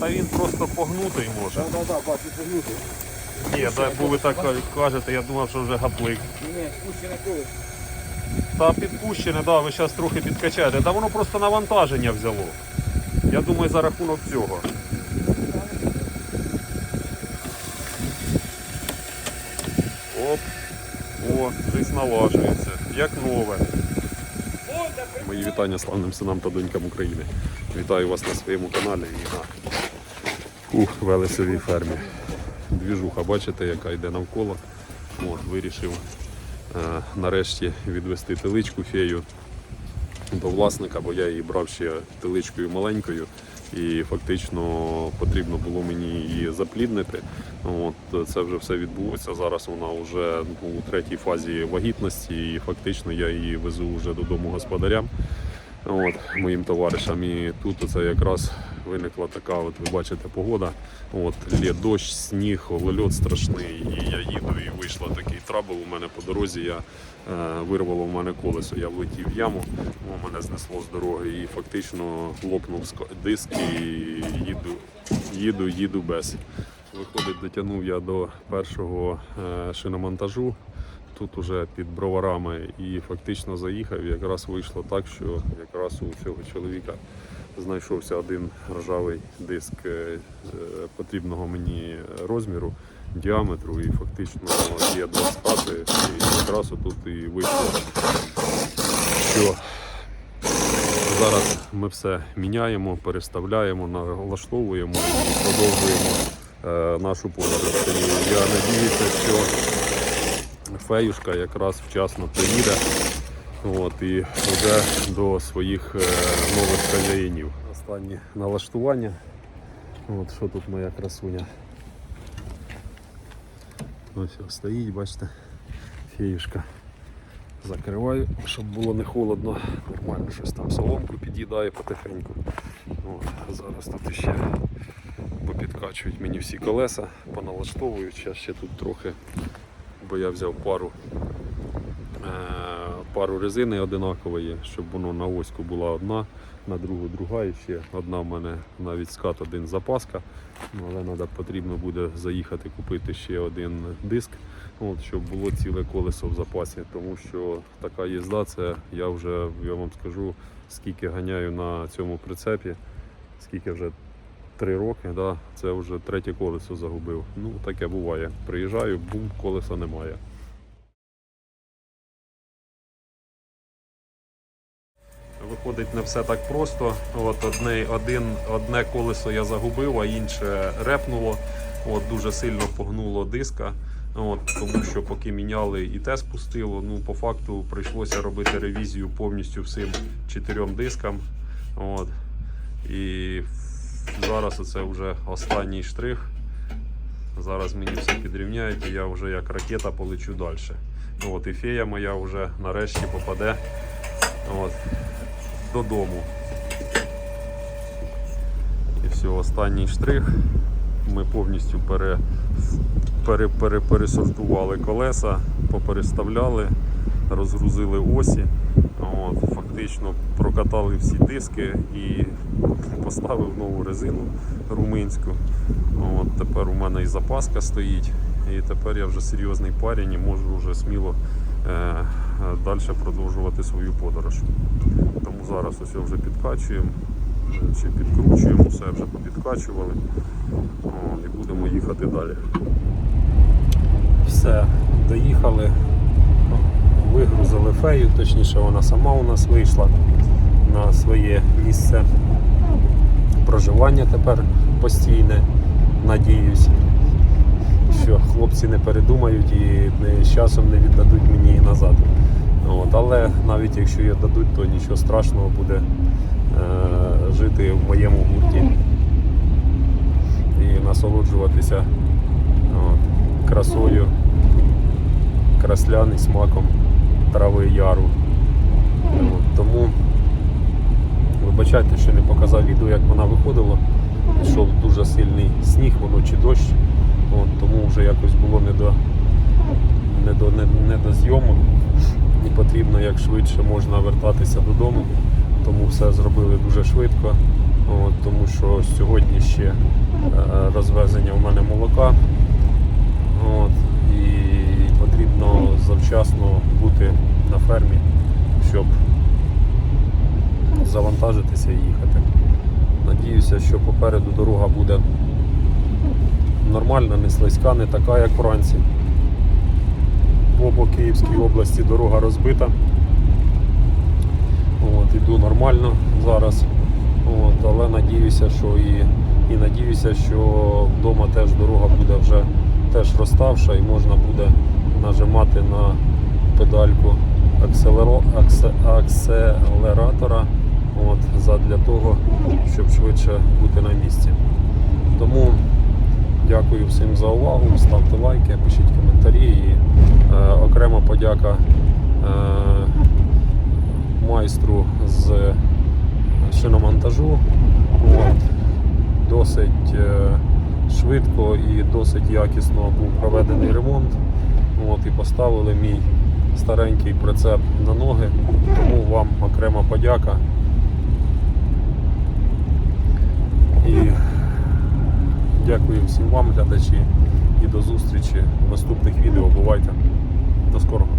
Та він просто погнутий може. Так, так, так, бачу, погнути. Ні, дай, бо ви так кажете, я думав, що вже гаплик. Ні, спущене колесо. Та підпущене, да, ви зараз трохи підкачаєте. Та воно просто навантаження взяло. Я думаю, за рахунок цього. Оп. О, жизнь налажується. Як нове. Мої вітання славним синам та донькам України. Вітаю вас на своєму каналі і на ух, Велесовій фермі. Двіжуха, бачите, яка йде навколо. От, вирішив е, нарешті відвести теличку фею до власника, бо я її брав ще теличкою маленькою, і фактично потрібно було мені її запліднити. От це вже все відбулося. Зараз вона вже у третій фазі вагітності, і фактично я її везу вже додому господарям. От, моїм товаришам. І тут це якраз виникла така, от ви бачите, погода. От, лє дощ, сніг, голольот страшний. І я їду, і вийшла такий трабл у мене по дорозі. Я е, вирвало в мене колесо. Я влетів в яму, о, мене знесло з дороги і фактично лопнув ск- диск і їду, їду, їду без. Виходить, дотягнув я до першого е, шиномонтажу тут уже під броварами і фактично заїхав. Якраз вийшло так, що якраз у цього чоловіка знайшовся один ржавий диск е, потрібного мені розміру, діаметру, і фактично є два скати. І якраз тут і вийшло, що зараз ми все міняємо, переставляємо, налаштовуємо і продовжуємо е, нашу подорож. Я надіюся, що феюшка якраз вчасно приїде от, і вже до своїх е, нових хазяїнів. Останнє налаштування. От, що тут моя красуня. Ось стоїть, бачите, феюшка. Закриваю, щоб було не холодно. Нормально щось там соломку під'їдає потихеньку. От, зараз тут ще попідкачують мені всі колеса, поналаштовують. Зараз ще тут трохи бо я взяв пару, е, пару резини одинакової, щоб воно на оську була одна, на другу друга і ще одна в мене навіть скат один запаска. Ну, Але треба потрібно буде заїхати купити ще один диск, от, щоб було ціле колесо в запасі. Тому що така їзда, це я вже я вам скажу, скільки ганяю на цьому прицепі, скільки вже три роки, да, це вже третє колесо загубив. Ну, таке буває. Приїжджаю, бум, колеса немає. Виходить, не все так просто. От одне, один, одне колесо я загубив, а інше репнуло. От, дуже сильно погнуло диска. От, тому що поки міняли і те спустило, ну по факту прийшлося робити ревізію повністю всім чотирьом дискам. От. І зараз це вже останній штрих. Зараз мені все підрівняють і я вже як ракета полечу далі. От, і фея моя вже нарешті попаде от, додому. І все, останній штрих. Ми повністю пере, пере, пере, пересортували колеса, попереставляли, розгрузили осі. От, фактично прокатали всі диски і поставив нову резину румунську. От, тепер у мене і запаска стоїть. І тепер я вже серйозний парень і можу вже сміло е, далі продовжувати свою подорож. Тому зараз ось вже підкачуємо чи підкручуємо, все вже попідкачували О, і будемо їхати далі. Все, доїхали, вигрузили фею, точніше вона сама у нас вийшла на своє місце проживання тепер постійне. Надіюсь, що хлопці не передумають і з часом не віддадуть мені назад. От, але навіть якщо її дадуть, то нічого страшного буде е, жити в моєму гурті і насолоджуватися от, красою краслян і смаком трави яру. От, тому вибачайте, що не показав відео, як вона виходила. Йшов дуже сильний сніг, воно чи дощ. От, тому вже якось було не до, не до, не, не до зйомок. І потрібно як швидше можна вертатися додому. тому все зробили дуже швидко. От, тому що сьогодні ще е, розвезення в мене молока. От, і потрібно завчасно бути на фермі, щоб завантажитися їхати. Надіюся, що попереду дорога буде нормальна, не слизька, не така, як вранці. Бо по Київській області дорога розбита. От, іду нормально зараз. От, але надіюся, що і, і надіюся, що вдома теж дорога буде вже теж розставша і можна буде нажимати на педальку акселеро, аксе, акселератора от, задля того, щоб швидше бути на місці. Тому дякую всім за увагу, ставте лайки, пишіть коментарі і е, окрема подяка е, майстру з шиномонтажу. От. Досить е, швидко і досить якісно був проведений ремонт. От, і поставили мій старенький прицеп на ноги. Тому вам окрема подяка. І дякую всім вам, глядачі, і до зустрічі в наступних відео. Бувайте. До скорого.